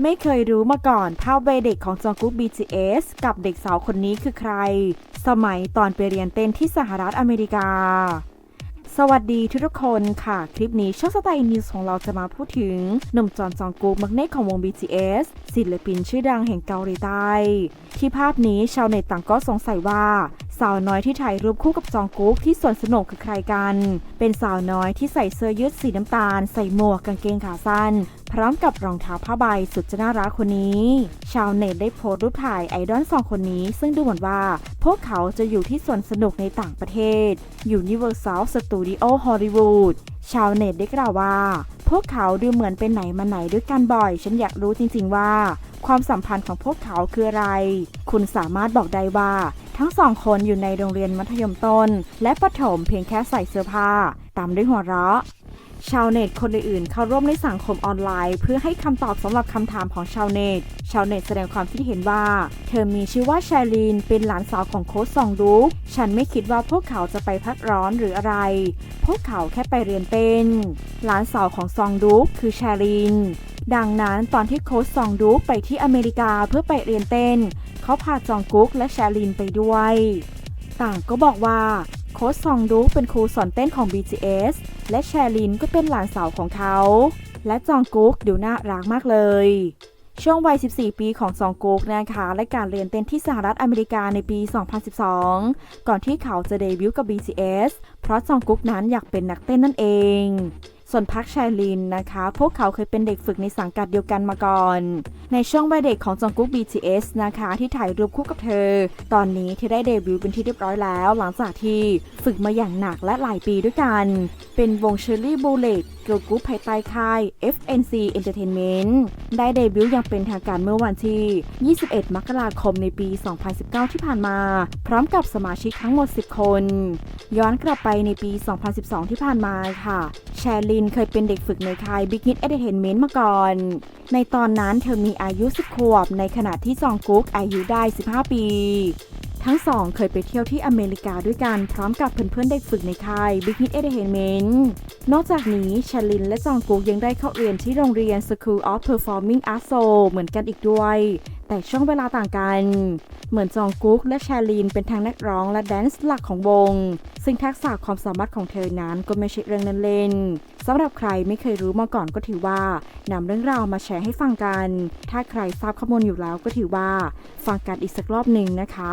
ไม่เคยรู้มาก่อนภาพวัยเด็กของจองกุ๊ก BTS กับเด็กสาวคนนี้คือใคร สมัยตอนไปเรียนเต้นที่สหรัฐอเมริกา สวัสดีทุกคนค่ะ คลิปนี้ช่องสไตล์นิวส์ของเราจะมาพูดถึงหนุ่มจอนจองกุ๊กมักเนตของวง BTS ศิลปินชื่อดังแห่งเกาหลีใต้ ที่ภาพนี้ชาวเน็ตต่างก็สงสัยว่า สาวน้อยที่ถ่ายรูปคู่กับจองกุ๊กที่สวนสนุกคือใครกัน เป็นสาวน้อยที่ใส่เสื้อยืดสีน้ำตาล ใส่หมวกกางเกงขาสั้น พร้อมกับรองเท้าผ้าใบสุดจะน่ารักคนนี้ ชาวเน็ตได้โพสต์รูปถ่ายไอดอลสองคนนี้ ซึ่งดูเหมือนว่า พวกเขาจะอยู่ที่สวนสนุกในต่างประเทศ Universal Studio Hollywood ชาวเน็ตได้กล่าวว่า พวกเขาดูเหมือนเป็นไหนมาไหนด้วยกันบ่อย ฉันอยากรู้จริง ๆ ว่า ความสัมพันธ์ของพวกเขาคืออะไร คุณสามารถบอกได้ว่า ทั้งสองคนอยู่ในโรงเรียนมัธยมต้น และประถมเพียงแค่ใส่เสื้อผ้า ตามด้วยหัวเราะชาวเน็ตคนอื่นๆเข้าร่วมในสังคมออนไลน์ เพื่อให้คำตอบสำหรับคำถามของชาวเน็ต ชาวเน็ตแสดงความคิดเห็นว่า เธอมีชื่อว่าแชลีนเป็นหลานสาวของโค้ชซองดูกฉันไม่คิดว่าพวกเขาจะไปพักร้อนหรืออะไร พวกเขาแค่ไปเรียนเต้นหลานสาวของซองดูกคือแชลีนดังนั้นตอนที่โค้ชซองดูกไปที่อเมริกาเพื่อไปเรียนเต้น เขาพาจองกุ๊กและแชลีนไปด้วย ต่างก็บอกว่าโค้ชซองดูกเป็นครูสอนเต้นของ BTS และแชลินก็เป็นหลานสาวของเขา และจองกุ๊กดูน่ารักมากเลย ช่วงวัย 14 ปีของจองกุ๊กนะคะและการเรียนเต้นที่สหรัฐอเมริกาในปี 2012 ก่อนที่เขาจะเดบิวต์กับ BTS เพราะจองกุ๊กนั้นอยากเป็นนักเต้นนั่นเอง ส่วนพักแชลินนะคะ พวกเขาเคยเป็นเด็กฝึกในสังกัดเดียวกันมาก่อน ในช่วงวัยเด็กของจองกุ๊ก BTS นะคะ ที่ถ่ายรูปคู่กับเธอ ตอนนี้เธอได้เดบิวต์เป็นที่เรียบร้อยแล้ว หลังจากที่ฝึกมาอย่างหนักและหลายปีด้วยกัน เป็นวง Cherry Bullet เกิร์ลกรุ๊ปภายใต้ค่าย FNC Entertainment ได้เดบิวต์อย่างเป็นทางการเมื่อวันที่ 21 มกราคมในปี 2019 ที่ผ่านมา พร้อมกับสมาชิกทั้งหมด 10 คน ย้อนกลับไปในปี 2012 ที่ผ่านมาค่ะ แชร์ลินเคยเป็นเด็กฝึกในค่าย Big Hit Entertainment มาก่อน ในตอนนั้นเธอมีอายุ 10 ขวบ ในขณะที่จองกุ๊กอายุได้ 15 ปี ทั้งสองเคยไปเที่ยวที่อเมริกาด้วยกัน พร้อมกับเพื่อนๆเด็กฝึกในค่าย Big Hit Entertainment นอกจากนี้ชลินและจองกุ๊กยังได้เข้าเรียนที่โรงเรียน School of Performing Arts Seoul เหมือนกันอีกด้วย แต่ช่วงเวลาต่างกัน เหมือนจองกุ๊กและแชลีนเป็นทั้งนักร้องและแดนซ์หลักของวง ซึ่งทักษะความสามารถของเธอนั้นก็ไม่ใช่เรื่องเล่นๆสำหรับใครไม่เคยรู้มาก่อนก็ถือว่านำเรื่องราวมาแชร์ให้ฟังกัน ถ้าใครทราบข้อมูลอยู่แล้วก็ถือว่า ฟังกันอีกสักรอบหนึ่งนะคะ